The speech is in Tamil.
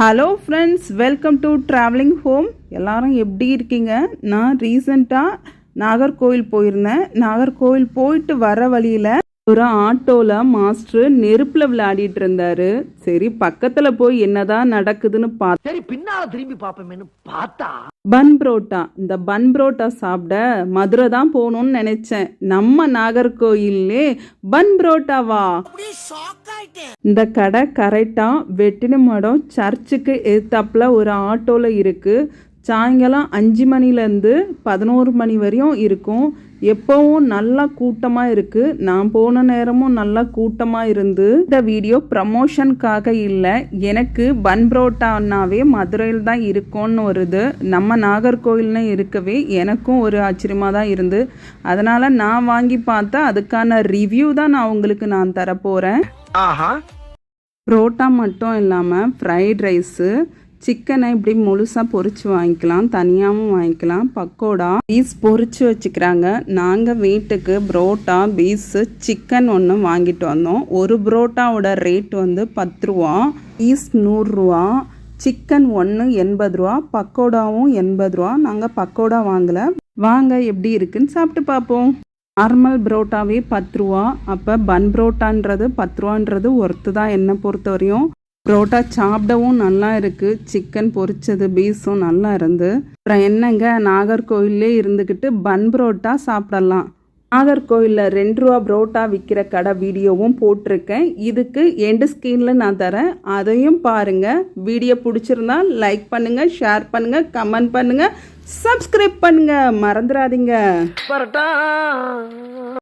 Hello friends welcome to travelling home எல்லாரும் எப்படி இருக்கீங்க? நான் ரீசண்டாக நாகர்கோவில் போயிருந்தேன். நாகர்கோவில் போயிட்டு வர வழியில் ஒரு ஆட்டோவில் மாஸ்டர் நெருப்பில் விளையாடிட்டு இருந்தாரு. சரி பக்கத்தில் போய் என்னதான் நடக்குதுன்னு பார்த்து சரி பின்னால திரும்பி பாப்போமேனு பார்த்தா? பன் புரோட்டா. இந்த பன் புரோட்டா சாப்பிட மதுரை தான் போகணும்னு நினைச்சேன். நம்ம நாகர்கோயிலே பன் புரோட்டாவா? இந்த கடை கரெக்டாக வெட்டினமடம் சர்ச்சுக்கு எதிர்த்தாப்புல ஒரு ஆட்டோவில் இருக்குது சாயங்காலம் அஞ்சு மணிலேருந்து பதினோரு மணி வரையும் இருக்கும். எப்போவும் நல்லா கூட்டமாக இருக்குது நான் போன நேரமும் நல்லா கூட்டமாக இருந்து இந்த வீடியோ ப்ரமோஷனுக்காக இல்லை எனக்கு பன் புரோட்டானாவே மதுரையில் தான் இருக்கும்னு வருது. நம்ம நாகர்கோவில்னு இருக்கவே எனக்கும் ஒரு ஆச்சரியமாக தான் இருந்து. அதனால் நான் வாங்கி பார்த்தா அதுக்கான ரிவ்யூ தான் நான் உங்களுக்கு நான் தரப்போகிறேன் ஆஹா. புரோட்டா மட்டும் இல்லாமல் ஃப்ரைட் ரைஸு சிக்கனை இப்படி முழுசாக பொறிச்சு வாங்கிக்கலாம் தனியாகவும் வாங்கிக்கலாம். பக்கோடா பீஸ் பொறிச்சு வச்சுக்கிறாங்க. நாங்கள் வீட்டுக்கு புரோட்டா பீஸு சிக்கன் ஒன்று வாங்கிட்டு வந்தோம். ஒரு புரோட்டாவோட ரேட் வந்து பத்து ரூபா பீஸ் நூறுரூவா சிக்கன் ஒன்று எண்பது ரூபா பக்கோடாவும் எண்பது ரூபா. நாங்கள் பக்கோடா வாங்கலை. வாங்க எப்படி இருக்குன்னு சாப்பிட்டு பார்ப்போம். நார்மல் புரோட்டாவே பத்து ரூபா. அப்போ பன் புரோட்டான்றது பத்து ரூபான்றது ஒர்த்து தான் என்னை பொறுத்த வரையும் புரோட்டா சாப்பிடவும் நல்லா இருக்குது சிக்கன் பொரிச்சது பீஸும் நல்லா இருந்து. அப்புறம் என்னங்க நாகர்கோவிலே இருந்துக்கிட்டு பன் புரோட்டா சாப்பிடலாம். நாகர்கோவிலில் ரெண்டு ரூபா புரோட்டா விற்கிற கடை வீடியோவும் போட்டிருக்கேன். இதுக்கு எண்டு ஸ்க்ரீனில் நான் தரேன். அதையும் பாருங்கள் வீடியோ பிடிச்சிருந்தா லைக் பண்ணுங்கள் ஷேர் பண்ணுங்கள் கமெண்ட் பண்ணுங்கள் சப்ஸ்கிரைப் பண்ணுங்கள் மறந்துடாதீங்க.